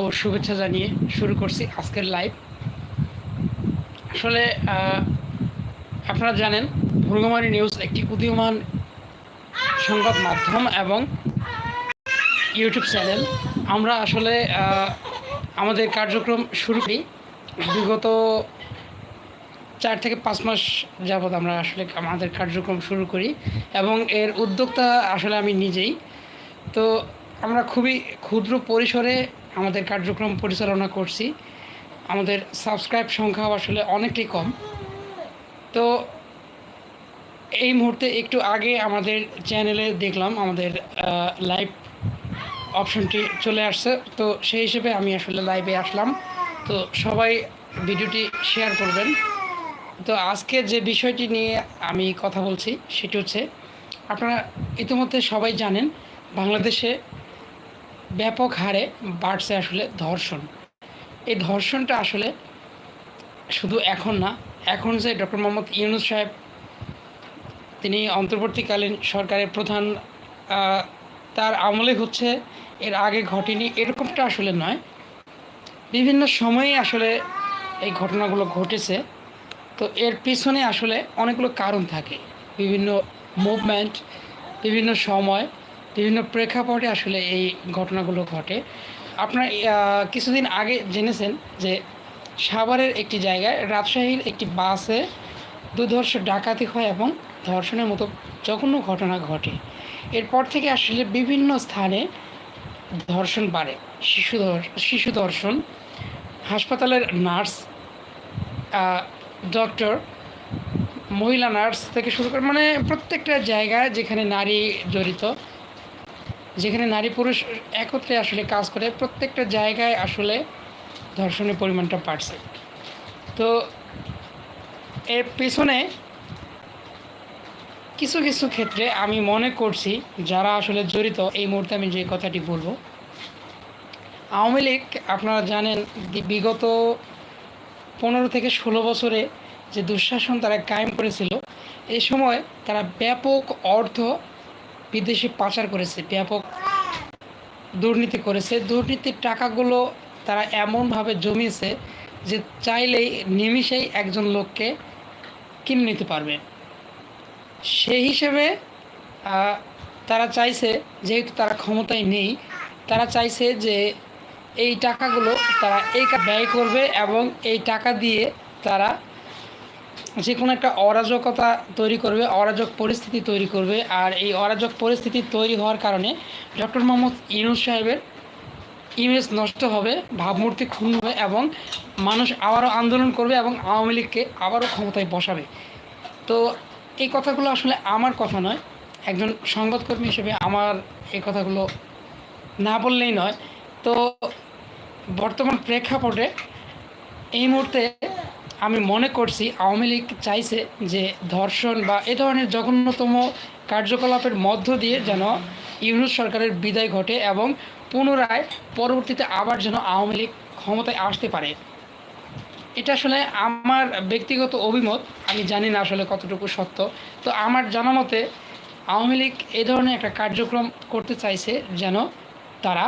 ও শুভেচ্ছা জানিয়ে শুরু করছি আজকের লাইভ আসলে আপনারা জানেন ভুরুঙ্গামারি নিউজ একটি উদীয়মান সংবাদ মাধ্যম এবং ইউটিউব চ্যানেল আমরা আসলে আমাদের কার্যক্রম শুরু করি। বিগত চার থেকে পাঁচ মাস যাবৎ আমরা আসলে আমাদের কার্যক্রম শুরু করি এবং এর উদ্যোক্তা আসলে আমি নিজেই। তো আমরা খুবই ক্ষুদ্র পরিসরে আমাদের কার্যক্রম পরিচালনা করছি। আমাদের সাবস্ক্রাইব সংখ্যাও আসলে অনেকটাই কম। তো এই মুহূর্তে একটু আগে আমাদের চ্যানেলে দেখলাম আমাদের লাইভ অপশনটি চলে আসছে। তো সেই হিসেবে আমি আসলে লাইভে আসলাম। তো সবাই ভিডিওটি শেয়ার করবেন। তো আজকে যে বিষয়টি নিয়ে আমি কথা বলছি, সেটি হচ্ছে, আপনারা ইতিমধ্যে সবাই জানেন, বাংলাদেশে ব্যাপক হারে বাড়ছে আসলে ধর্ষণ। এই ধর্ষণটা আসলে শুধু এখন না, এখন যে ডক্টর মোহাম্মদ ইউনুস সাহেব, তিনি অন্তর্বর্তীকালীন সরকারের প্রধান তার আমলে হচ্ছে এর আগে ঘটেনি, এরকমটা আসলে নয়। বিভিন্ন সময়ে আসলে এই ঘটনাগুলো ঘটেছে। তো এর পিছনে আসলে অনেকগুলো কারণ থাকে। বিভিন্ন মুভমেন্ট বিভিন্ন সময় বিভিন্ন প্রেক্ষাপটে আসলে এই ঘটনাগুলো ঘটে। আপনার কিছুদিন আগে জেনেছেন যে সাভারের একটি জায়গায় রাজশাহীর একটি বাসে দুধর্ষ ডাকাতি হয় এবং ধর্ষণের মতো জঘন্য ঘটনা ঘটে। এরপর থেকে আসলে বিভিন্ন স্থানে ধর্ষণ বাড়ে। শিশু শিশু ধর্ষণ, হাসপাতালের নার্স ডক্টর, মহিলা নার্স থেকে শুরু করে মানে প্রত্যেকটা জায়গায় যেখানে নারী জড়িত যেখানে নারী পুরুষ একত্রে আসলে কাজ করে, প্রত্যেকটা জায়গায় আসলে ধর্ষণের পরিমাণটা বাড়ছে। তো এর পেছনে কিছু কিছু ক্ষেত্রে আমি মনে করছি যারা আসলে জড়িত, এই মুহূর্তে আমি যে কথাটি বলব। আওয়ামী লীগ, আপনারা জানেন বিগত পনেরো থেকে ষোলো বছরে যে দুঃশাসন তারা কায়েম করেছিল এই সময় তারা ব্যাপক অর্থ বিদেশে পাচার করেছে, ব্যাপক দুর্নীতি করেছে। দুর্নীতির টাকাগুলো তারা এমনভাবে জমিয়েছে যে চাইলেই নিমিষেই একজন লোককে কিনে নিতে পারবে। সেই হিসেবে তারা চাইছে, যেহেতু তারা ক্ষমতায় নেই, তারা চাইছে যে এই টাকাগুলো তারা এই ব্যয় করবে এবং এই টাকা দিয়ে তারা যে কোনো একটা অরাজকতা তৈরি করবে, অরাজক পরিস্থিতি তৈরি করবে। আর এই অরাজক পরিস্থিতি তৈরি হওয়ার কারণে ডক্টর মোহাম্মদ ইউনুস সাহেবের ইমেজ নষ্ট হবে, ভাবমূর্তি ক্ষুণ্ণ হবে এবং মানুষ আবারও আন্দোলন করবে এবং আওয়ামী লীগকে আবারও ক্ষমতায় বসাবে। তো এই কথাগুলো আসলে আমার কথা নয়। একজন সংবাদকর্মী হিসেবে আমার এই কথাগুলো না বললেই নয়। তো বর্তমান প্রেক্ষাপটে এই মুহূর্তে আমি মনে করছি আওয়ামী লীগ চাইছে যে ধর্ষণ বা এ ধরনের জঘন্যতম কার্যকলাপের মধ্য দিয়ে যেন ইউনুস সরকারের বিদায় ঘটে এবং পুনরায় পরবর্তীতে আবার যেন আওয়ামী লীগ ক্ষমতায় আসতে পারে। এটা আসলে আমার ব্যক্তিগত অভিমত, আমি জানি না আসলে কতটুকু সত্য। তো আমার জানা মতে, আওয়ামী লীগ এ ধরনের একটা কার্যক্রম করতে চাইছে যেন তারা